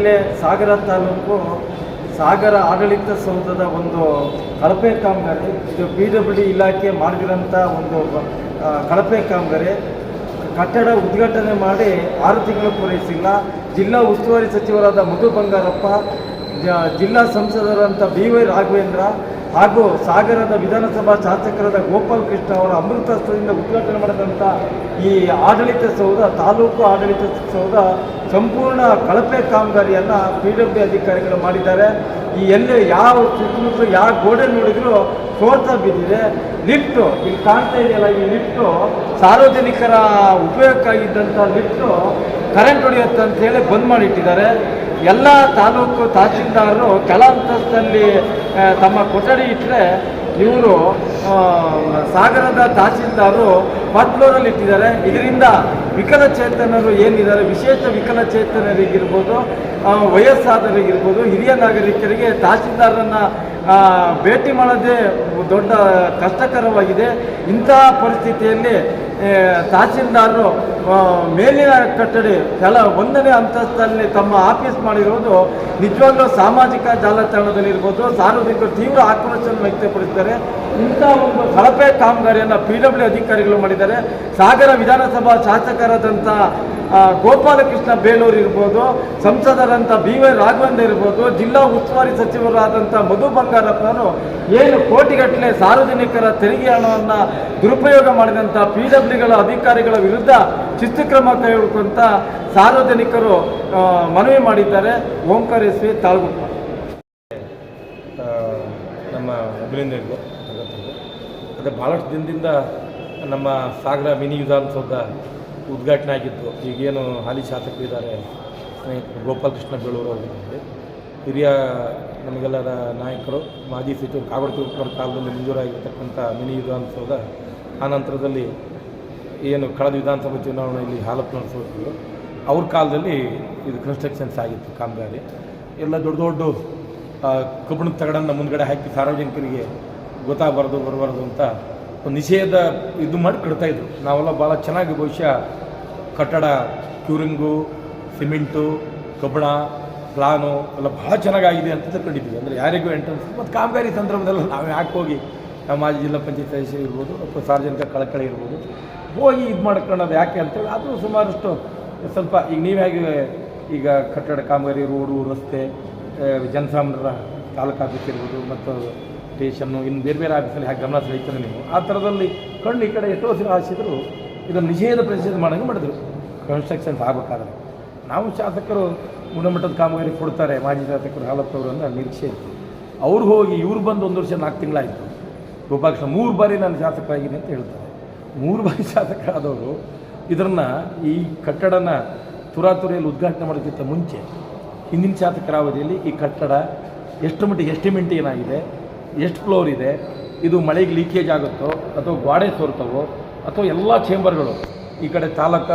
ಜಿಲ್ಲೆ ಸಾಗರ ತಾಲೂಕು ಸಾಗರ ಆಡಳಿತ ಸೌಧದ ಒಂದು ಕಳಪೆ ಕಾಮಗಾರಿ, ಇದು ಬಿ ಡಬ್ಲ್ಯೂ ಡಿ ಇಲಾಖೆ ಮಾಡಿರೋಂಥ ಒಂದು ಕಳಪೆ ಕಾಮಗಾರಿ. ಕಟ್ಟಡ ಉದ್ಘಾಟನೆ ಮಾಡಿ ಆರು ತಿಂಗಳು ಪೂರೈಸಿಲ್ಲ. ಜಿಲ್ಲಾ ಉಸ್ತುವಾರಿ ಸಚಿವರಾದ ಮಧು ಬಂಗಾರಪ್ಪ ಜಿಲ್ಲಾ ಸಂಸದರಂಥ ಬಿ ವೈ ರಾಘವೇಂದ್ರ ಹಾಗೂ ಸಾಗರದ ವಿಧಾನಸಭಾ ಶಾಸಕರಾದ ಗೋಪಾಲ್ ಕೃಷ್ಣ ಅವರ ಅಮೃತಸ್ತ್ರದಿಂದ ಉದ್ಘಾಟನೆ ಮಾಡಿದಂಥ ಈ ಆಡಳಿತ ಸೌಧ, ತಾಲೂಕು ಆಡಳಿತ ಸೌಧ ಸಂಪೂರ್ಣ ಕಳಪೆ ಕಾಮಗಾರಿಯನ್ನು ಪಿ ಡಬ್ಲ್ಯೂ ಅಧಿಕಾರಿಗಳು ಮಾಡಿದ್ದಾರೆ. ಈ ಎಲ್ಲ ಯಾವ ಸುತ್ತಮುತ್ತಲು ಯಾವ ಗೋಡೆ ನೋಡಿದ್ರು ಸೋರ್ತಾ ಬಿದ್ದಿದೆ. ಲಿಫ್ಟು ಇಲ್ಲಿ ಕಾಣ್ತಾ ಇದೆಯಲ್ಲ, ಈ ಲಿಫ್ಟು ಸಾರ್ವಜನಿಕರ ಉಪಯೋಗಕ್ಕಾಗಿದ್ದಂಥ ಲಿಫ್ಟು ಕರೆಂಟ್ ಹೊಡೆಯುತ್ತೆ ಅಂತ ಹೇಳಿ ಬಂದ್ ಮಾಡಿಟ್ಟಿದ್ದಾರೆ. ಎಲ್ಲ ತಾಲೂಕು ತಹಸೀಲ್ದಾರರು ಕೆಳ ಹಂತದಲ್ಲಿ ತಮ್ಮ ಕೊಠಡಿ ಇಟ್ಟರೆ ಇವರು ಸಾಗರದ ತಹಸೀಲ್ದಾರರು ಫಸ್ಟ್ ಫ್ಲೋರಲ್ಲಿ ಇಟ್ಟಿದ್ದಾರೆ. ಇದರಿಂದ ವಿಕಲಚೇತನರು ಏನಿದ್ದಾರೆ, ವಿಶೇಷ ವಿಕಲಚೇತನರಿಗಿರ್ಬೋದು ವಯಸ್ಸಾದರಿಗಿರ್ಬೋದು ಹಿರಿಯ ನಾಗರಿಕರಿಗೆ ತಹಸೀಲ್ದಾರರನ್ನು ಭೇಟಿ ಮಾಡೋದೇ ದೊಡ್ಡ ಕಷ್ಟಕರವಾಗಿದೆ. ಇಂತಹ ಪರಿಸ್ಥಿತಿಯಲ್ಲಿ ತಹಸೀಲ್ದಾರರು ಮೇಲಿನ ಕಟ್ಟಡಿ, ಕೆಲ ಒಂದನೇ ಅಂತಸ್ತಲ್ಲಿ ತಮ್ಮ ಆಫೀಸ್ ಮಾಡಿರೋದು ನಿಜವಾಗ್ಲೂ ಸಾಮಾಜಿಕ ಜಾಲತಾಣದಲ್ಲಿರ್ಬೋದು ಸಾರ್ವಜನಿಕರು ತೀವ್ರ ಆಕ್ರೋಶವನ್ನು ವ್ಯಕ್ತಪಡಿಸಿದ್ದಾರೆ. ಇಂಥ ಒಂದು ಕಳಪೆ ಕಾಮಗಾರಿಯನ್ನು ಪಿ ಅಧಿಕಾರಿಗಳು ಮಾಡಿದ್ದಾರೆ. ಸಾಗರ ವಿಧಾನಸಭಾ ಶಾಸಕರಾದಂಥ ಗೋಪಾಲಕೃಷ್ಣ ಬೇಲೂರು ಇರ್ಬೋದು ಸಂಸದರಂಥ ಬಿ ವೈ ರಾಘವೇಂದ್ರ ಇರ್ಬೋದು, ಜಿಲ್ಲಾ ಉಸ್ತುವಾರಿ ಸಚಿವರಾದಂಥ ಮಧು ಬಂಗಾರಪ್ಪನವರು ಏನು ಕೋಟಿಗಟ್ಟಲೆ ಸಾರ್ವಜನಿಕರ ತೆರಿಗೆ ಹಣವನ್ನು ದುರುಪಯೋಗ ಮಾಡಿದಂಥ ಪಿ ಡಬ್ಲ್ಯೂಗಳ ಅಧಿಕಾರಿಗಳ ವಿರುದ್ಧ ಶಿಸ್ತು ಕ್ರಮ ಕೈಗೊಳ್ಳುವಂತ ಸಾರ್ವಜನಿಕರು ಮನವಿ ಮಾಡಿದ್ದಾರೆ. ಓಂಕಾರ ತಾಳ್ಗುಪ್ಪ. ನಮ್ಮ ಅಭಿನಂದನೆಗಳು ಅದೇ ಭಾಳಷ್ಟು ದಿನದಿಂದ ನಮ್ಮ ಸಾಗರ ಮಿನಿ ವಿಧಾನಸೌಧ ಉದ್ಘಾಟನೆ ಆಗಿತ್ತು ಈಗೇನು ಹಾಲಿ ಶಾಸಕರು ಇದ್ದಾರೆ ಗೋಪಾಲಕೃಷ್ಣ ಬೆಳೂರು ಅವರಿದ್ದಾರೆ ಹಿರಿಯ ನಮಗೆಲ್ಲರ ನಾಯಕರು, ಮಾಜಿ ಸಚಿವರು ಕಾಗಡ ತಿರುಪುರ ಕಾಲದಲ್ಲಿ ಮಂಜೂರಾಗಿರ್ತಕ್ಕಂಥ ಮಿನಿ ವಿಧಾನಸೌಧ, ಆ ನಂತರದಲ್ಲಿ ಏನು ಕಳೆದ ವಿಧಾನಸಭಾ ಚುನಾವಣೆಯಲ್ಲಿ ಹಾಲಪ್ಪನ ನಡೆಸೋದು ಅವ್ರ ಕಾಲದಲ್ಲಿ ಇದು ಕನ್ಸ್ಟ್ರಕ್ಷನ್ಸ್ ಆಗಿತ್ತು, ಕಾಮಗಾರಿ. ಎಲ್ಲ ದೊಡ್ಡ ದೊಡ್ಡ ಕಬ್ಬಿಣದ ತಗಡನ್ನು ಮುಂದ್ಗಡೆ ಹಾಕಿ ಸಾರ್ವಜನಿಕರಿಗೆ ಗೊತ್ತಾಗಬಾರ್ದು, ಬರಬಾರ್ದು ಅಂತ ನಿಷೇಧ ಇದು ಮಾಡಿ ಕಟ್ತಾಯಿದ್ರು ನಾವೆಲ್ಲ ಭಾಳ ಚೆನ್ನಾಗಿ ಬಹುಶಃ ಕಟ್ಟಡ, ಕ್ಯೂರಿಂಗು, ಸಿಮೆಂಟು, ಕಬ್ಬಣ, ಪ್ಲಾನು ಎಲ್ಲ ಭಾಳ ಚೆನ್ನಾಗಾಗಿದೆ ಅಂತ ತಿಳ್ಕೊಂಡಿದ್ವಿ ಅಂದರೆ ಯಾರಿಗೂ ಎಂಟ್ರೆನ್ಸ್ ಮತ್ತು ಕಾಮಗಾರಿ ಸಂದರ್ಭದಲ್ಲಿ ನಾವು ಯಾಕೆ ಹೋಗಿ ನಮ್ಮ ಮಾಜಿ ಜಿಲ್ಲಾ ಪಂಚಾಯತ್ ಸದಸ್ಯರು ಇರ್ಬೋದು, ಅಥವಾ ಸಾರ್ವಜನಿಕ ಕಳಕಳಿ ಇರ್ಬೋದು, ಹೋಗಿ ಇದು ಮಾಡ್ಕೊಳ್ಳೋದು ಯಾಕೆ ಅಂತೇಳಿ ಅದು ಸುಮಾರಷ್ಟು ಸ್ವಲ್ಪ ಈಗ ನೀವು ಈಗ ಕಟ್ಟಡ, ಕಾಮಗಾರಿ, ರೋಡು, ರಸ್ತೆ ಜನಸಾಮಾನ್ಯರ ತಾಲೂಕು ಆಫೀಸ್ ಇರ್ಬೋದು ಮತ್ತು ಸ್ಟೇಷನ್ನು ಇನ್ನು ಬೇರೆ ಬೇರೆ ಆಫೀಸಲ್ಲಿ ಹಾಗೆ ಗಮನ ಸೆಳೀತಾರೆ ನೀವು? ಆ ಥರದಲ್ಲಿ ಕಣ್ಣು ಈ ಕಡೆ ಎಷ್ಟೋ ಸಲ ಹಾಸಿದ್ರು ಇದನ್ನು ನಿಷೇಧ ಪ್ರತಿಷೇಧ ಮಾಡೋಂಗೆ ಮಾಡಿದ್ರು. ಕನ್ಸ್ಟ್ರಕ್ಷನ್ಸ್ ಆಗಬೇಕಾದ್ರೆ. ನಾವು ಶಾಸಕರು ಗುಣಮಟ್ಟದ ಕಾಮಗಾರಿ ಕೊಡ್ತಾರೆ, ಮಾಜಿ ಶಾಸಕರು ಹಾಲಪ್ಪವರು ಅನ್ನೋ ನಿರೀಕ್ಷೆ ಇತ್ತು. ಅವ್ರು ಹೋಗಿ ಇವ್ರು ಬಂದು ಒಂದು ವರ್ಷ ನಾಲ್ಕು ತಿಂಗಳಾಯಿತು. ಗೋಪಾಲಕೃಷ್ಣ ಮೂರು ಬಾರಿ ನಾನು ಶಾಸಕರಾಗಿದ್ದೀನಿ ಅಂತ ಹೇಳ್ತಾರೆ. ಮೂರು ಬಾರಿ ಶಾಸಕರಾದವರು ಇದನ್ನು ಈ ಕಟ್ಟಡನ ತುರಾತುರಿಯಲ್ಲಿ ಉದ್ಘಾಟನೆ ಮಾಡೋದಕ್ಕಿಂತ ಮುಂಚೆ ಹಿಂದಿನ ಶಾಸಕರ ಅವಧಿಯಲ್ಲಿ ಈ ಕಟ್ಟಡ ಎಷ್ಟು ಮಟ್ಟಿಗೆ ಎಸ್ಟಿಮೆಂಟ್ ಏನಾಗಿದೆ ಎಷ್ಟು ಫ್ಲೋರ್ ಇದೆ, ಇದು ಮಳೆಗೆ ಲೀಕೇಜ್ ಆಗುತ್ತೋ, ಅಥವಾ ಗ್ವಾಡೆ ಸೋರ್ತವೋ, ಅಥವಾ ಎಲ್ಲ ಚೇಂಬರ್ಗಳು, ಈ ಕಡೆ ತಾಲೂಕ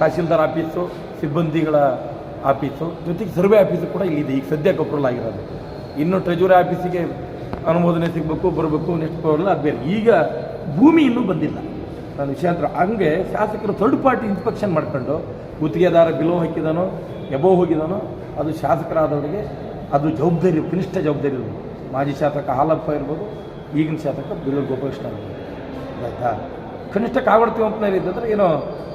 ತಹಸೀಲ್ದಾರ್ ಆಫೀಸು, ಸಿಬ್ಬಂದಿಗಳ ಆಫೀಸು, ಜೊತೆಗೆ ಸರ್ವೆ ಆಫೀಸು ಕೂಡ ಇಲ್ಲಿದೆ, ಈಗ ಸದ್ಯಕ್ಕೆ ಅಪ್ರೂವಲ್ ಆಗಿರೋದು ಇನ್ನು ಟ್ರೆಜರಿ ಆಫೀಸಿಗೆ ಅನುಮೋದನೆ ಸಿಗಬೇಕು, ಬರಬೇಕು ನೆಕ್ಸ್ಟ್ ಫ್ಲೋರ್ ಅದು ಬೇರೆ. ಈಗ ಭೂಮಿ ಇನ್ನೂ ಬಂದಿಲ್ಲ. ನಾನು ವಿಷಯಾಂತರ ಹಂಗೆ ಶಾಸಕರು ಥರ್ಡ್ ಪಾರ್ಟಿ ಇನ್ಸ್ಪೆಕ್ಷನ್ ಮಾಡ್ಕೊಂಡು, ಗುತ್ತಿಗೆದಾರ ಬಿಲೋ ಹಾಕಿದಾನೋ, ಎಬೋ ಹೋಗಿದಾನೋ, ಅದು ಶಾಸಕರಾದವರಿಗೆ ಅದು ಜವಾಬ್ದಾರಿ, ಕನಿಷ್ಠ ಜವಾಬ್ದಾರಿ ಇರ್ಬೋದು ಮಾಜಿ ಶಾಸಕ ಹಾಲಪ್ಪ ಇರ್ಬೋದು, ಈಗಿನ ಶಾಸಕ ಬಿಲ್ಲೂರು ಗೋಪಾಲಕೃಷ್ಣ ಇರ್ಬೋದು. ಆಯ್ತಾ? ಕನಿಷ್ಠ ಕಾವಡ ತಿಮ್ಮಪ್ಪನವ್ರು ಇದ್ದಂದ್ರೆ ಏನೋ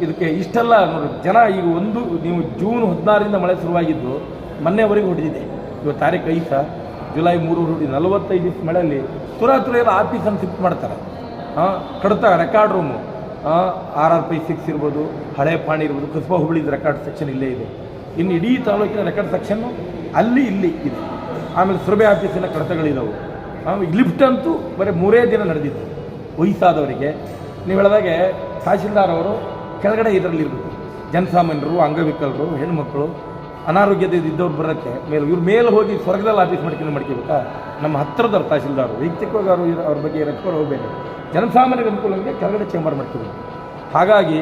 ಇದಕ್ಕೆ ಇಷ್ಟೆಲ್ಲ ನೋಡಿ, ಜನ ಈಗ ಒಂದು, ನೀವು ಜೂನ್ ಹದಿನಾರರಿಂದ ಮಳೆ ಶುರುವಾಗಿದ್ದು ಮೊನ್ನೆವರೆಗೂ ಹೊಡೆದಿದೆ. ಇವತ್ತು ತಾರೀಕು ಐದು, ಜುಲೈ ಮೂರು ಹೊಡಿ ನಲವತ್ತೈದು ದಿವಸ ಮಳೆಯಲ್ಲಿ ತುರಾತುರಿಯೆಲ್ಲ ಆಫೀಸನ್ನು ಶಿಫ್ಟ್ ಮಾಡ್ತಾರೆ. ಹಾಂ ಕಡತ ರೆಕಾರ್ಡ್ ರೂಮು ಆರ್ ಆರ್ ಪೈ ಸಿಕ್ಸ್ ಇರ್ಬೋದು, ಹಳೆ ಪಾಣಿ ಇರ್ಬೋದು, ಕಸ್ಬಾ ಹುಬ್ಳಿದ ರೆಕಾರ್ಡ್ ಸೆಕ್ಷನ್ ಇಲ್ಲೇ ಇದೆ. ಇನ್ನು ಇಡೀ ತಾಲೂಕಿನ ರೆಕಾರ್ಡ್ ಸೆಕ್ಷನ್ನು ಅಲ್ಲಿ, ಇಲ್ಲಿ ಇದೆ. ಆಮೇಲೆ ಸುರಭೆ ಆಫೀಸಿನ ಕಡತಗಳಿದ್ದಾವೆ ಆಮೇಲೆ ಲಿಫ್ಟ್ ಅಂತೂ ಬರೀ ಮೂರೇ ದಿನ ನಡೆದಿತ್ತು. ವಯಸ್ಸಾದವರಿಗೆ. ನೀವು ಹೇಳಿದಾಗೆ ತಹಶೀಲ್ದಾರ್ ಅವರು ಕೆಳಗಡೆ ಇದರಲ್ಲಿ ಇರಬೇಕು ಜನಸಾಮಾನ್ಯರು, ಅಂಗವಿಕಲರು, ಹೆಣ್ಮಕ್ಳು ಅನಾರೋಗ್ಯದ ಇದ್ದವ್ರು ಬರೋಕ್ಕೆ ಮೇಲೆ ಇವ್ರು ಮೇಲೆ ಹೋಗಿ ಸ್ವರ್ಗದಲ್ಲಿ ಆಫೀಸ್ ಮಾಡ್ಕೊಂಡು ಮಾಡ್ಕೋಬೇಕಾ? ನಮ್ಮ ಹತ್ತಿರದವ್ರು ತಹಶೀಲ್ದಾರು. ವೈಯಕ್ತಿಕವಾಗಿ ಅವರು ಅವ್ರ ಬಗ್ಗೆ ರಚಿಕೊಂಡು ಹೋಗಬೇಕು ಜನಸಾಮಾನ್ಯರ ಅನುಕೂಲಕ್ಕೆ ಕೆಳಗಡೆ ಚೇಂಬರ್ ಮಾಡ್ಕೋಬೇಕು. ಹಾಗಾಗಿ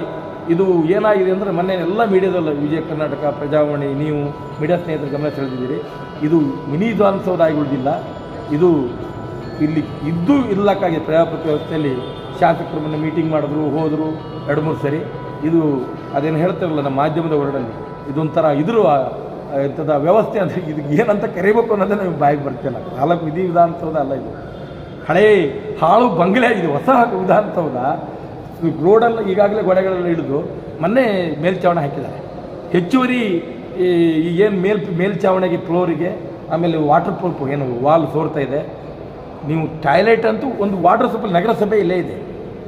ಇದು ಏನಾಗಿದೆ ಅಂದರೆ ಮೊನ್ನೆ ಎಲ್ಲ ಮೀಡಿಯಾದಲ್ಲ ವಿಜಯ ಕರ್ನಾಟಕ, ಪ್ರಜಾವಾಣಿ, ನೀವು ಮೀಡಿಯಾ ಸ್ನೇಹಿತರ ಗಮನ ಸೆಳೆದಿದ್ದೀರಿ. ಇದು ಮಿನಿ ವಿಧಾನಸೌಧ ಉಳಿದಿಲ್ಲ ಇದು ಇಲ್ಲಿ ಇದ್ದು ಇಲ್ಲಕ್ಕಾಗಿ ಪ್ರಜಾಪ್ರತಿ ವ್ಯವಸ್ಥೆಯಲ್ಲಿ ಶಾಸಕರು ಮೊನ್ನೆ ಮೀಟಿಂಗ್ ಮಾಡಿದ್ರು, ಹೋದರು ಎರಡು ಮೂರು ಸರಿ. ಇದು ಅದೇನು ಹೇಳ್ತಾರಲ್ಲ ನಮ್ಮ ಮಾಧ್ಯಮದ ವರ್ಡಲ್ಲಿ ಇದೊಂಥರ ಇದ್ರು ಎಂಥದ ವ್ಯವಸ್ಥೆ ಅಂದರೆ ಇದು ಏನಂತ ಕರಿಬೇಕು ಅನ್ನೋದೇ ನಮಗೆ ಬಾಯಿಗೆ ಬರ್ತಿಲ್ಲ ತಾಲೂಕು ವಿಧಿ ವಿಧಾನಸೌಧ ಅಲ್ಲ ಇದು. ಹಳೇ ಹಾಳು ಬಂಗಲೆ, ಇದು ಹೊಸ ವಿಧಾನಸೌಧ. ರೋಡಲ್ಲ ಈಗಾಗಲೇ ಗೋಡೆಗಳೆಲ್ಲ ಹಿಡಿದು ಮೊನ್ನೆ ಮೇಲ್ಚಾವಣಿ ಹಾಕಿದ್ದಾರೆ. ಹೆಚ್ಚುವರಿ ಈ ಏನು ಮೇಲ್, ಮೇಲ್ಚಾವಣಿಗೆ ಫ್ಲೋರಿಗೆ, ಆಮೇಲೆ ವಾಟರ್ ಪ್ರೂಫ್ ಏನು ವಾಲ್ ಸೋರ್ತಾ ಇದೆ. ನೀವು ಟಾಯ್ಲೆಟ್ ಅಂತೂ ಒಂದು ವಾಟರ್ ಸಪ್ಲೈ ನಗರಸಭೆ ಇಲ್ಲೇ ಇದೆ.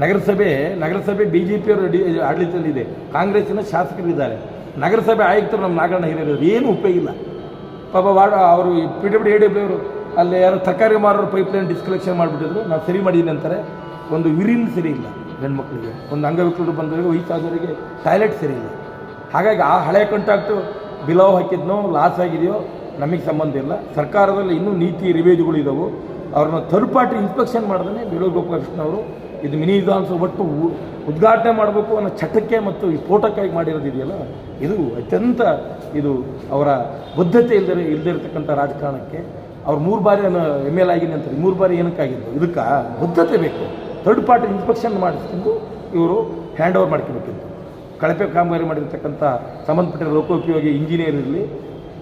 ನಗರಸಭೆ ನಗರಸಭೆ ಬಿ ಜೆ ಪಿಯವರು ಆಡಳಿತದಲ್ಲಿದೆ ಕಾಂಗ್ರೆಸ್ಸಿನ ಶಾಸಕರಿದ್ದಾರೆ. ನಗರಸಭೆ ಆಯುಕ್ತರು ನಮ್ಮ ನಾಗರಣ ಹಿರಿಯರು ಏನು ಉಪಯೋಗ ಇಲ್ಲ. ಪಾಪ ವಾಡ ಅವರು ಪಿ ಡಬ್ಲ್ಯೂ ಎ ಡಬ್ಲ್ಯೂ ಅವರು ಅಲ್ಲಿ ಯಾರು ತರಕಾರಿ ಮಾರೋರು ಪೈಪ್ ಲೈನ್ ಡಿಸ್ಕಲೆಕ್ಷನ್ ಮಾಡಿಬಿಟ್ಟಿದ್ರು. ನಾನು ಸರಿ ಮಾಡಿದ್ದೀನಿ ಅಂತಾರೆ. ಒಂದು ವಿರಿನ್ ಸರಿ ಇಲ್ಲ. ಗಂಡ್ಮಕ್ಳಿಗೆ. ಒಂದು ಅಂಗವಿಕಲರು ಬಂದವರಿಗೆ ವಯಸ್ಸಾದವರಿಗೆ ಟಾಯ್ಲೆಟ್ ಸರಿ ಇಲ್ಲ ಹಾಗಾಗಿ ಆ ಹಳೆ ಕಾಂಟ್ರಾಕ್ಟು ಬಿಲೋ ಹಾಕಿದ್ನೋ ಲಾಸ್ ಆಗಿದೆಯೋ, ನಮಗೆ ಸಂಬಂಧ ಇಲ್ಲ. ಸರ್ಕಾರದಲ್ಲಿ ಇನ್ನೂ ನೀತಿ ರಿವೇಜುಗಳು ಇದ್ದಾವೆ ಅವ್ರನ್ನ ಥರ್ಡ್ ಪಾರ್ಟಿ ಇನ್ಸ್ಪೆಕ್ಷನ್ ಮಾಡಿದ್ರೆ ಬೇಲೂರು ಗೋಪಾಲಕೃಷ್ಣ ಅವರು. ಇದು ಮಿನಿ ವಿಧಾನಸಭೆ ಒಟ್ಟು ಉದ್ಘಾಟನೆ ಮಾಡಬೇಕು ಅನ್ನೋ ಚಟಕ್ಕೆ ಮತ್ತು ಈ ಸ್ಫೋಟಕ್ಕಾಗಿ ಮಾಡಿರೋದಿದೆಯಲ್ಲ ಇದು ಅತ್ಯಂತ ಇದು ಅವರ ಬದ್ಧತೆ ಇಲ್ಲದೆ ಇಲ್ಲದಿರತಕ್ಕಂಥ ರಾಜಕಾರಣಕ್ಕೆ. ಅವ್ರು ಮೂರು ಬಾರಿ ಎಂ ಎಲ್ ಆಗಿನಿ ಅಂತಾರೆ. ಮೂರು ಬಾರಿ ಏನಕ್ಕಾಗಿದ್ದು? ಇದಕ್ಕೆ? ಬದ್ಧತೆ ಬೇಕು. ಥರ್ಡ್ ಪಾರ್ಟಿ ಇನ್ಸ್ಪೆಕ್ಷನ್ ಮಾಡಿಸ್ಕೊಂಡು ಇವರು ಹ್ಯಾಂಡ್ ಓವರ್ ಮಾಡ್ಕೋಬೇಕಿತ್ತು. ಕಳಪೆ ಕಾಮಗಾರಿ ಮಾಡಿರ್ತಕ್ಕಂಥ ಸಂಬಂಧಪಟ್ಟ ಲೋಕೋಪಯೋಗಿ ಇಂಜಿನಿಯರ್ ಇರಲಿ,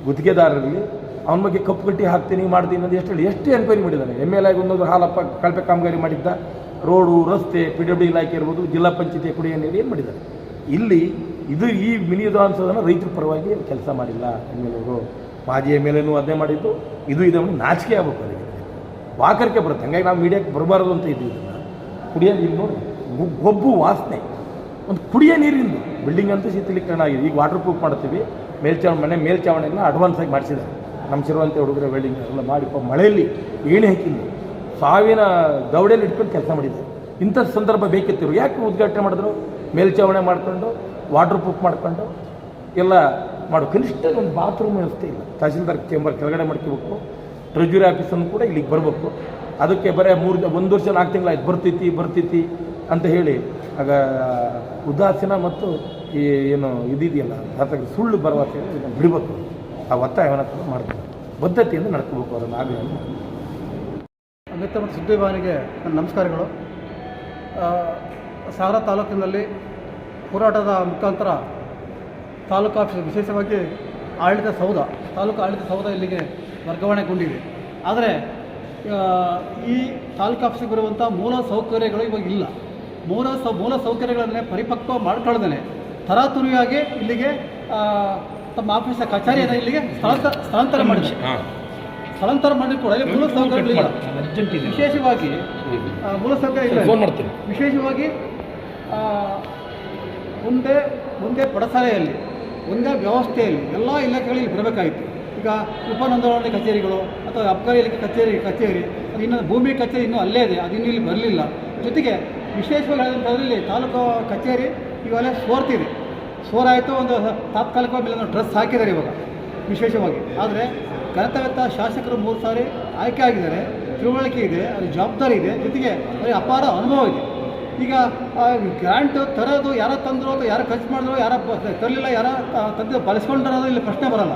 ಗುತ್ತಿಗೆದಾರ ಇರಲಿ, ಅವನ ಬಗ್ಗೆ ಕಪ್ಪು ಕಟ್ಟಿ ಹಾಕ್ತೀನಿ ಮಾಡ್ತೀನಿ ಅಂತ ಎಷ್ಟು ಹೇಳಿ ಎಷ್ಟು ಎನ್ಕ್ವೈರಿ ಮಾಡಿದ್ದಾನೆ ಎಂ ಎಲ್ ಆಗಿ ಒಂದೊಂದು ಹಾಲಪ್ಪ ಕಳಪೆ ಕಾಮಗಾರಿ ಮಾಡಿದ್ದ, ರೋಡು, ರಸ್ತೆ ಪಿ ಡಬ್ಲ್ಯೂ ಇಲಾಖೆ ಇರ್ಬೋದು, ಜಿಲ್ಲಾ ಪಂಚಾಯತಿ ಕುಡಿಯ ನೀರು ಏನು ಮಾಡಿದ್ದಾರೆ ಇಲ್ಲಿ ಇದು ಈ ಮಿನಿ ವಿಧಾನಸೌಧನ ರೈತರ ಪರವಾಗಿ ಕೆಲಸ ಮಾಡಿಲ್ಲ ಎಂ ಎಲ್ ಅವರು ಮಾಜಿ ಎಂ ಎಲ್ ಎನೂ ಅದನ್ನೇ ಮಾಡಿದ್ದು. ಇದು ಇದನ್ನು ನಾಚಿಕೆ ಆಗಬೇಕು ಅದಕ್ಕೆ ವಾಕರಿಕೆ ಬರುತ್ತೆ. ಹಂಗಾಗಿ ನಾವು ಮೀಡಿಯಾಕ್ಕೆ ಬರಬಾರದು ಅಂತ ಇದ್ದೀವಿ ಕುಡಿಯೋ ನೀರು ನೋಡಿ. ಗೊಬ್ಬು ವಾಸನೆ. ಒಂದು ಕುಡಿಯೋ ನೀರಿಂದು. ಬಿಲ್ಡಿಂಗ್ ಅಂತೂ ಶೀತಲೀಕರಣ ಆಗಿದೆ. ಈಗ ವಾಟರ್ ಪ್ರೂಫ್ ಮಾಡ್ತೀವಿ. ಮೇಲ್ಚಾವಣಿ ಮನೆ ಮೇಲ್ಚಾವಣೆಯನ್ನು ಅಡ್ವಾನ್ಸ್ ಆಗಿ ಮಾಡಿಸಿದ್ದಾರೆ. ನಮ್ಮ ಶಿರುವಂತೆ ಹುಡುಗರ ವೆಲ್ಡಿಂಗ್ ಎಲ್ಲ ಮಾಡಿ ಮಳೆಯಲ್ಲಿ ಏಣಿ ಹಾಕಿದ್ದು ಸಾವಿನ ದವಡೆಯಲ್ಲಿ ಇಟ್ಕೊಂಡು ಕೆಲಸ ಮಾಡಿದ್ದಾರೆ. ಇಂಥ ಸಂದರ್ಭ ಬೇಕಿತ್ತು. ಯಾಕೆ ಉದ್ಘಾಟನೆ ಮಾಡಿದ್ರು? ಮೇಲ್ಚಾವಣೆ ಮಾಡ್ಕೊಂಡು ವಾಟರ್ ಪ್ರೂಫ್ ಮಾಡ್ಕೊಂಡು, ಎಲ್ಲ ಮಾಡು. ಕನಿಷ್ಠ ಒಂದು ಬಾತ್ರೂಮ್ ವ್ಯವಸ್ಥೆ ಇಲ್ಲ. ತಹಸೀಲ್ದಾರ್ ಚೇಂಬರ್ ಕೆಳಗಡೆ ಮಾಡ್ಕೋಬೇಕು. ಟ್ರೆಜರಿ ಆಫೀಸನ್ನು ಕೂಡ ಇಲ್ಲಿಗೆ ಬರಬೇಕು. ಅದಕ್ಕೆ ಬರೀ ಮೂರು ಒಂದು ವರ್ಷ ನಾಲ್ಕು ತಿಂಗಳಾಯ್ತು. ಬರ್ತೈತಿ ಬರ್ತೈತಿ ಅಂತ ಹೇಳಿ. ಆಗ ಉದಾಸೀನ ಮತ್ತು ಈ ಏನು ಇದಿದೆಯಲ್ಲ ಅದಕ್ಕೆ ಸುಳ್ಳು ಇದನ್ನು ಬಿಡಬೇಕು. ಆ ಒತ್ತಾಯ ಏನಾದರೂ ಮಾಡಬೇಕು. ಬದ್ಧತೆಯಿಂದ ನಡ್ಕೋಬೇಕು ಅದನ್ನು ಆಗಲಿ ಅಮಿತ್ ಮತ್ತು ಸುದ್ದಿವಾಹಿನಿಗೆ ನನ್ನ ನಮಸ್ಕಾರಗಳು. ಸಾಗರ ತಾಲೂಕಿನಲ್ಲಿ ಹೋರಾಟದ ಮುಖಾಂತರ ತಾಲೂಕು ಆಫೀಸ್ ವಿಶೇಷವಾಗಿ ಆಡಳಿತ ಸೌಧ, ತಾಲೂಕು ಆಡಳಿತ ಸೌಧ ಇಲ್ಲಿಗೆ ವರ್ಗಾವಣೆಗೊಂಡಿದೆ. ಆದರೆ ಈ ತಾಲೂಕು ಆಫೀಸಿಗೆ ಬರುವಂಥ ಮೂಲ ಸೌಕರ್ಯಗಳು ಇವಾಗ ಇಲ್ಲ. ಮೂಲ ಸೌ ಮೂಲ ಸೌಕರ್ಯಗಳನ್ನೇ ಪರಿಪಕ್ವ ಮಾಡ್ಕೊಳ್ದೇ ತರಾತುರಿಯಾಗಿ ಇಲ್ಲಿಗೆ ತಮ್ಮ ಆಫೀಸ ಕಚೇರಿಯನ್ನು ಇಲ್ಲಿಗೆ ಸ್ಥಳಾಂತರ ಸ್ಥಳಾಂತರ ಮಾಡಿದೆ ಸ್ಥಳಾಂತರ ಮಾಡಿದ ಕೂಡ ಇಲ್ಲಿ. ಮೂಲ ಸೌಕರ್ಯಗಳಿಲ್ಲ ವಿಶೇಷವಾಗಿ ಮೂಲ ಸೌಕರ್ಯ ಇಲ್ಲ. ವಿಶೇಷವಾಗಿ ಮುಂದೆ ಮುಂದೆ ಪಡಸಾಲೆಯಲ್ಲಿ ಒಂದೇ ವ್ಯವಸ್ಥೆಯಲ್ಲಿ ಎಲ್ಲ ಇಲಾಖೆಗಳಲ್ಲಿ ಬರಬೇಕಾಗಿತ್ತು. ಈಗ ಉಪನೋಂದಾವಣೆ ಕಚೇರಿಗಳು ಅಥವಾ ಅಬ್ಕಾರಿ ಇಲಾಖೆ ಕಚೇರಿ ಕಚೇರಿ, ಅದು ಇನ್ನೊಂದು ಭೂಮಿ ಕಚೇರಿ ಇನ್ನೂ ಅಲ್ಲೇ ಇದೆ, ಅದು ಇನ್ನೂ ಇಲ್ಲಿ ಬರಲಿಲ್ಲ. ಜೊತೆಗೆ ವಿಶೇಷವಾಗಿ ಇಲ್ಲಿ ತಾಲೂಕು ಕಚೇರಿ ಇವಾಗಲೇ ಸೋರ್ತಿದೆ. ಸೋರಾಯಿತು ಒಂದು ತಾತ್ಕಾಲಿಕವಾಗಿ ಮೇಲೆ ಡ್ರೆಸ್ ಹಾಕಿದ್ದಾರೆ ಇವಾಗ, ವಿಶೇಷವಾಗಿ. ಆದರೆ ಗಣತವೆತ್ತ ಶಾಸಕರು ಮೂರು ಸಾರಿ ಆಯ್ಕೆ ಆಗಿದ್ದಾರೆ, ತಿಳುವಳಿಕೆ ಇದೆ, ಅಲ್ಲಿ ಜವಾಬ್ದಾರಿ ಇದೆ, ಜೊತೆಗೆ ಅಲ್ಲಿ ಅಪಾರ ಅನುಭವ ಇದೆ. ಈಗ ಗ್ರ್ಯಾಂಟ್ ತರೋದು ಯಾರ ತಂದರು ಅಥವಾ ಯಾರು ಖರ್ಚು ಮಾಡಿದ್ರು, ಯಾರು ತರಲಿಲ್ಲ, ಯಾರ ತಂದು ಬಳಸ್ಕೊಂಡಿರೋದು ಇಲ್ಲಿ ಪ್ರಶ್ನೆ ಬರಲ್ಲ.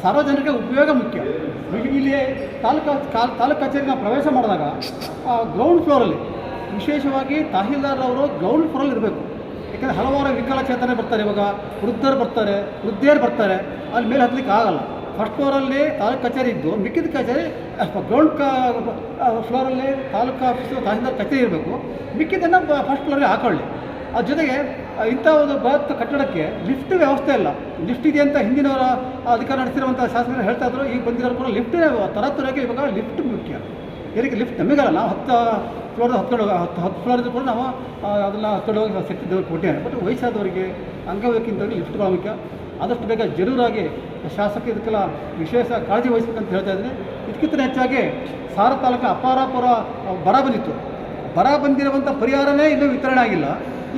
ಸಾರ್ವಜನಿಕ ಉಪಯೋಗ ಮುಖ್ಯ. ಇಲ್ಲಿ ತಾಲೂಕು ತಾಲೂಕು ಕಚೇರಿಗೆ ಪ್ರವೇಶ ಮಾಡಿದಾಗ ಗ್ರೌಂಡ್ ಫ್ಲೋರಲ್ಲಿ ವಿಶೇಷವಾಗಿ ತಹಸೀಲ್ದಾರ್ ಅವರು ಗ್ರೌಂಡ್ ಫ್ಲೋರಲ್ಲಿ ಇರಬೇಕು. ಯಾಕಂದರೆ ಹಲವಾರು ವಿಕಲಚೇತನೆ ಬರ್ತಾರೆ ಇವಾಗ. ವೃದ್ಧರು ಬರ್ತಾರೆ, ವೃದ್ಧೆಯರು ಬರ್ತಾರೆ. ಅಲ್ಲಿ ಮೇಲೆ ಹತ್ತಲಿಕ್ಕೆ ಆಗಲ್ಲ. ಫಸ್ಟ್ ಫ್ಲೋರಲ್ಲಿ ತಾಲೂಕು ಕಚೇರಿ ಇದ್ದು, ಮಿಕ್ಕಿದ ಕಚೇರಿ ಗ್ರೌಂಡ್ ಫ್ಲೋರಲ್ಲಿ ತಾಲೂಕು ಆಫೀಸು ತಹಸೀಲ್ದಾರ್ ಕಚೇರಿ ಇರಬೇಕು. ಮಿಕ್ಕಿದ್ದನ್ನು ಫಸ್ಟ್ ಫ್ಲೋರಿಗೆ ಹಾಕೊಳ್ಳಿ. ಅದ್ರ ಜೊತೆಗೆ ಇಂಥ ಒಂದು ಬೃಹತ್ ಕಟ್ಟಡಕ್ಕೆ ಲಿಫ್ಟ್ ವ್ಯವಸ್ಥೆ ಇಲ್ಲ. ಲಿಫ್ಟ್ ಇದೆ ಅಂತ ಹಿಂದಿನವರ ಅಧಿಕಾರ ನಡೆಸಿರುವಂಥ ಶಾಸಕರು ಹೇಳ್ತಾ ಇದ್ರು. ಈಗ ಬಂದಿರೋರು ಕೂಡ ಲಿಫ್ಟಿನ ತರತುರಕ್ಕೆ ಇವಾಗ ಲಿಫ್ಟ್ ಮುಖ್ಯ. ಇದಕ್ಕೆ ಲಿಫ್ಟ್ ನಮಗಲ್ಲ. ನಾವು ಹತ್ತು ಫ್ಲೋರ್ ಹತ್ತು ಹತ್ತು ಹತ್ತು ಫ್ಲೋರ್ ಇದ್ರು ಕೂಡ ನಾವು ಅದನ್ನ ಹೋಗಿ ಶಕ್ತಿ ಕೊಟ್ಟಿದ್ದಾರೆ ಬಟ್ ವಯಸ್ಸಾದವರಿಗೆ ಅಂಗವ್ಯಕ್ಕಿಂತವ್ರಿಗೆ ಲಿಫ್ಟ್ ಮುಖ್ಯ. ಆದಷ್ಟು ಬೇಗ ಜರೂರಾಗಿ ಶಾಸಕ ಇದಕ್ಕೆಲ್ಲ ವಿಶೇಷ ಕಾಳಜಿ ವಹಿಸ್ಬೇಕಂತ ಹೇಳ್ತಾ ಇದ್ದೀನಿ ಇದಕ್ಕಿಂತ ಹೆಚ್ಚಾಗಿ ಸಾರ ತಾಲೂಕು ಪರ ಬರ ಬಂದಿತ್ತು. ಬರ ಬಂದಿರುವಂಥ ಪರಿಹಾರನೇ ಇನ್ನೂ ವಿತರಣೆ ಆಗಿಲ್ಲ.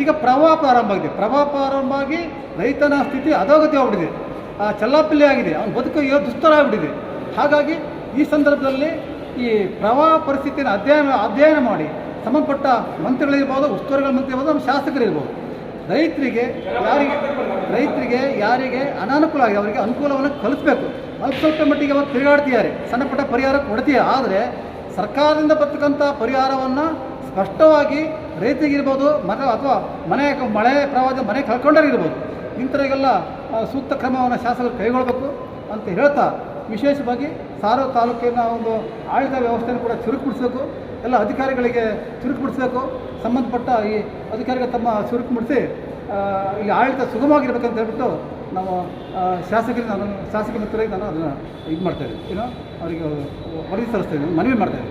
ಈಗ ಪ್ರವಾಹ ಪ್ರಾರಂಭ ಆಗಿದೆ. ಪ್ರವಾಹ ಪ್ರಾರಂಭ ಆಗಿ ರೈತನ ಸ್ಥಿತಿ ಅಧೋಗತಿ ಆಗ್ಬಿಟ್ಟಿದೆ ಆ ಚಲ್ಲಾಪಿಲ್ಲಿ ಆಗಿದೆ. ಅವ್ನು ಬದುಕು ದುಸ್ತರ ಆಗಿಬಿಟ್ಟಿದೆ ಹಾಗಾಗಿ ಈ ಸಂದರ್ಭದಲ್ಲಿ ಈ ಪ್ರವಾಹ ಪರಿಸ್ಥಿತಿಯನ್ನು ಅಧ್ಯಯನ ಅಧ್ಯಯನ ಮಾಡಿ ಸಂಬಂಧಪಟ್ಟ ಮಂತ್ರಿಗಳಿರ್ಬೋದು, ಉಸ್ತುವಾರಿಗಳ ಮಂತ್ರಿ ಇರ್ಬೋದು ನಮ್ಮ ಶಾಸಕರಿರ್ಬೋದು. ರೈತರಿಗೆ ಯಾರಿಗೆ ರೈತರಿಗೆ ಯಾರಿಗೆ ಅನಾನುಕೂಲ ಆಗಿದೆ. ಅವರಿಗೆ ಅನುಕೂಲವನ್ನು ಕಲಿಸ್ಬೇಕು. ಅಲ್ಪ ಸ್ವಲ್ಪ ಮಟ್ಟಿಗೆ ಅವರು ತಿರುಗಾಡ್ತಿದ್ದಾರೆ. ಸಣ್ಣ ಪುಟ್ಟ ಪರಿಹಾರ ಕೊಡ್ತೀಯ. ಆದರೆ ಸರ್ಕಾರದಿಂದ ಬರ್ತಕ್ಕಂಥ ಪರಿಹಾರವನ್ನು ಸ್ಪಷ್ಟವಾಗಿ ರೈತರಿಗಿರ್ಬೋದು ಮನೆ ಅಥವಾ ಮನೆ ಮಳೆ ಪ್ರವಾಹ, ಮನೆ ಕಳ್ಕೊಂಡವ್ರಿಗಿರ್ಬೋದು ಇಂಥವರಿಗೆಲ್ಲ ಸೂಕ್ತ ಕ್ರಮವನ್ನು ಶಾಸಕರು ಕೈಗೊಳ್ಳಬೇಕು ಅಂತ ಹೇಳ್ತಾ, ವಿಶೇಷವಾಗಿ ಸಾರೋ ತಾಲೂಕಿನ ಒಂದು ಆಡಳಿತ ವ್ಯವಸ್ಥೆಯನ್ನು ಕೂಡ ಚುರುಕುಗೊಳಿಸಬೇಕು ಎಲ್ಲ ಅಧಿಕಾರಿಗಳಿಗೆ ಚುರುಕುಗೊಳಿಸಬೇಕು ಸಂಬಂಧಪಟ್ಟ ಈ ಅಧಿಕಾರಿಗಳು ತಮ್ಮ ಚುರುಕು ಮುಡಿಸಿ ಇಲ್ಲಿ ಆಡಳಿತ ಸುಗಮವಾಗಿರ್ಬೇಕಂತ ಹೇಳ್ಬಿಟ್ಟು ನಾವು ಶಾಸಕರಿಗೆ ನಾನು ಶಾಸಕ ಮಿತ್ರರಿಗೆ ನಾನು ಅದನ್ನು ಇದು ಮಾಡ್ತಾಯಿದ್ದೀನಿ ಏನೋ ಅವರಿಗೆ ವರದಿ ಸಲ್ಲಿಸ್ತಾ ಮನವಿ ಮಾಡ್ತಾಯಿದ್ದೀನಿ